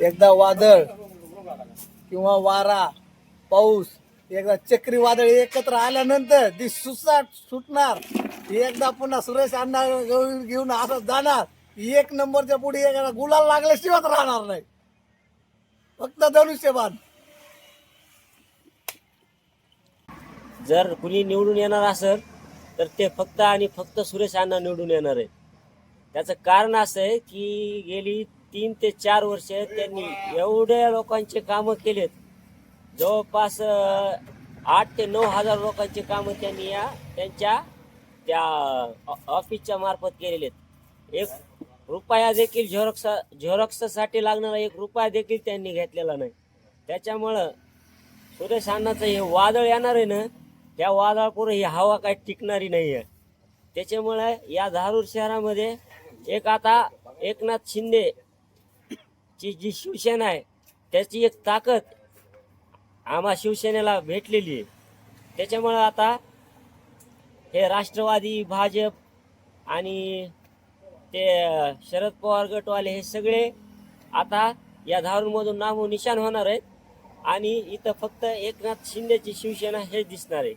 एकदा वादळ किंवा वारा पाऊस एकदा चक्रीवादळ एकत्र आल्यानंतर ती सुसाट सुटणार. एकदा पुन्हा सुरेश अण्णा घेऊन घेऊन असं जाणार. एक नंबरच्या पुढे एखादा गुलाल लागल्याशिवाय राहणार नाही. फक्त धनुष्यबाण. जर कुणी निवडून येणार असेल तर ते फक्त आणि फक्त सुरेश अण्णा निवडून येणार आहे त्याचं कारण असं आहे की गेली तीन ते चार वर्ष त्यांनी एवढ्या लोकांचे कामं केलेत. जवळपास आठ ते नऊ हजार लोकांचे कामं त्यांनी या त्यांच्या त्या ऑफिसच्या मार्फत केलेले आहेत एक रुपया देखील झेरॉक्स झेरॉक्ससाठी लागणारा एक रुपया देखील त्यांनी घेतलेला नाही. त्याच्यामुळं सुरेश अण्णाचं हे वादळ येणार आहे ना त्या वादळापुढे ही हवा काही टिकणारी नाही आहे त्याच्यामुळे या धारूर शहरामध्ये एक आता एकनाथ शिंदे ची जी शिवसेना आहे त्याची एक ताकद आम्हा शिवसेनेला भेटलेली आहे. त्याच्यामुळं आता हे राष्ट्रवादी भाजप आणि ते शरद पवार गटवाले हे सगळे आता या धारूंमधून नामो निशाण होणार आहेत आणि इथं फक्त एकनाथ शिंदेची शिवसेना हे दिसणार आहे.